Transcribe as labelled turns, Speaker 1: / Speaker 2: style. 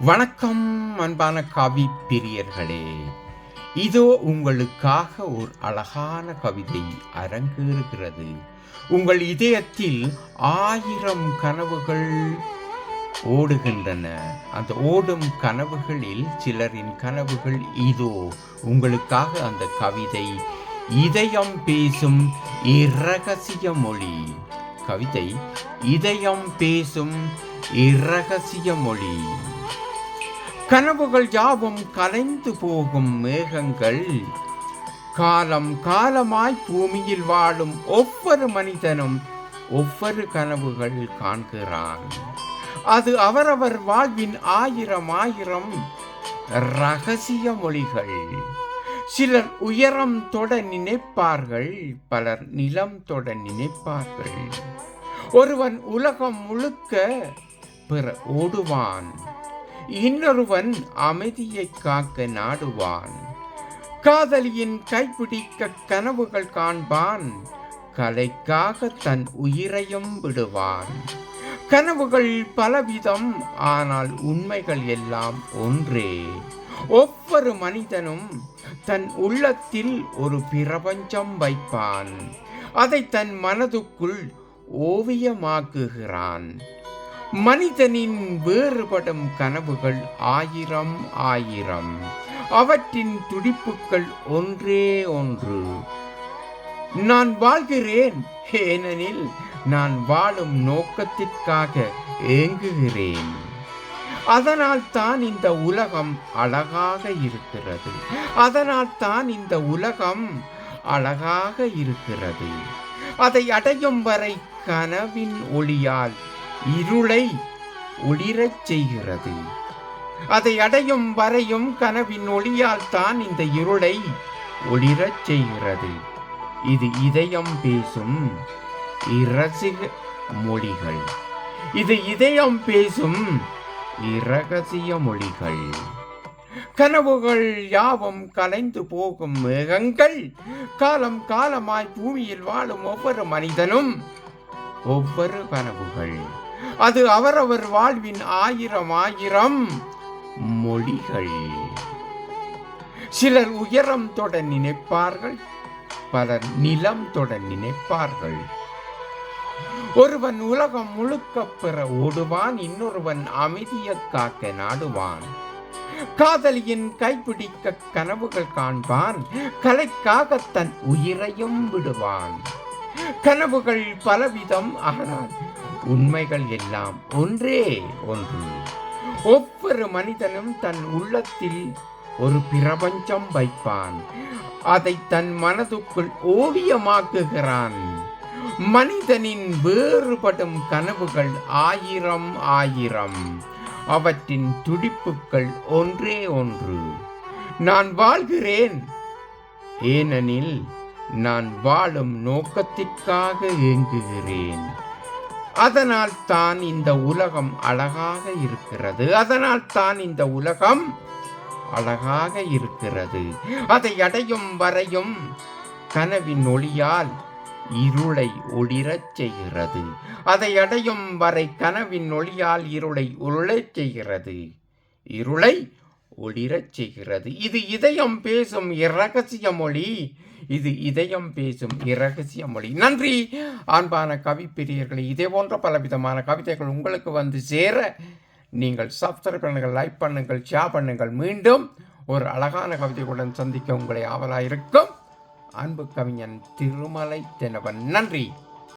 Speaker 1: வணக்கம் அன்பான கவி பிரியர்களே. இதோ உங்களுக்காக ஒரு அழகான கவிதை அரங்கேறுகிறது. உங்கள் இதயத்தில் ஆயிரம் கனவுகள் ஓடுகின்றன. அந்த ஓடும் கனவுகளில் சிலரின் கனவுகள் இதோ உங்களுக்காக அந்த கவிதை. இதயம் பேசும் இரகசிய மொழி. கவிதை இதயம் பேசும் இரகசிய மொழி. கனவுகள் யாவும் கலைந்து போகும் மேகங்கள். காலம் காலமாய் பூமியில் வாழும் ஒவ்வொரு மனிதனும் ஒவ்வொரு கனவுகள் காண்கிறான். அது அவரவர் வாழ்வின் ஆயிரம் ஆயிரம் ரகசிய மொழிகள். சிலர் உயரம் தொட நினைப்பார்கள் பலர் நிலம் தொட நினைப்பார்கள். ஒருவன் உலகம் முழுக்க பிற ஓடுவான். இன்னொருவன் அமைதியை காக்க நாடுவான். காதலியின் கைப்பிடிக்க கனவுகள் காண்பான். கலைக்காக தன் உயிரையும் விடுவான். கனவுகள் பலவிதம் ஆனால் உண்மைகள் எல்லாம் ஒன்றே. ஒவ்வொரு மனிதனும் தன் உள்ளத்தில் ஒரு பிரபஞ்சம் வைப்பான். அதை தன் மனதுக்குள் ஓவியமாக்குகிறான். மனிதனின் வேறுபடும் கனவுகள் ஆயிரம் ஆயிரம். அவற்றின் துடிப்புகள் ஒன்றே ஒன்று. நான் வாழ்கிறேன் ஏனெனில் நான் வாழும் நோக்கத்திற்காக ஏங்குகிறேன். அதனால் தான் இந்த உலகம் அழகாக இருக்கிறது. அதனால் தான் இந்த உலகம் அழகாக இருக்கிறது. அதை அடையும் வரை கனவின் ஒளியால் இருளை ஒளிரச் செய்கிறது. அதை அடையும் வரையும் கனவின் ஒளியால் தான் இந்த இருளை ஒளிரச் செய்கிறது. இது இதயம் பேசும் இரசிக மொழிகள். இது இதயம் பேசும் இரகசிய மொழிகள். கனவுகள் யாவும் கலைந்து போகும் மேகங்கள். காலம் காலமாய் பூமியில் வாழும் ஒவ்வொரு மனிதனும் ஒவ்வொரு கனவுகள். அது அவரவர் வாழ்வின் ஆயிரம் ஆயிரம் மொழிகள். சிலர் உயரம் தொட நினைப்பார்கள் பலர் நிலம் தொட நினைப்பார்கள். ஒருவன் உலகம் முழுக்க பெற ஓடுவான் இன்னொருவன் அமைதிய காக்க நாடுவான். காதலியின் கைப்பிடிக்க கனவுகள் காண்பான் கலைக்காக தன் உயிரையும் விடுவான். கனவுகள் பலவிதம் ஆனால் உண்மைகள் எல்லாம் ஒன்றே ஒன்று. ஒவ்வொரு மனிதனும் தன் உள்ளத்தில் ஒரு பிரபஞ்சம் வைப்பான். அதை தன் மனதுக்குள் ஓவியமாக்குகிறான். மனிதனின் வேறுபடும் கனவுகள் ஆயிரம் ஆயிரம். அவற்றின் துடிப்புகள் ஒன்றே ஒன்று. நான் வாழ்கிறேன். ஏனெனில் நான் வாழும் நோக்கத்திற்காக ஏங்குகிறேன். அதனால் தான் இந்த உலகம் அழகாக இருக்கிறது. அதனால் தான் இந்த உலகம் அழகாக இருக்கிறது. அதை அடையும் வரையும் கனவின் ஒளியால் இருளை ஒளிரச் செய்கிறது. அதை அடையும் வரை கனவின் ஒளியால் இருளை உருளச் செய்கிறது. இருளை ஒளிரச் செய்கிறது. இது இதயம் பேசும் இரகசிய மொழி. இது இதயம் பேசும் இரகசிய மொழி. நன்றி. அன்பான கவி இதே போன்ற பலவிதமான கவிதைகள் உங்களுக்கு வந்து சேர நீங்கள் சப்ஸ்கிரைப் பண்ணுங்கள் லைக் பண்ணுங்கள் ஷேர் பண்ணுங்கள். மீண்டும் ஒரு அழகான கவிதைகளுடன் சந்திக்க உங்களை ஆவலாக இருக்கும் அன்பு கவிஞன் திருமலை தினவன். நன்றி.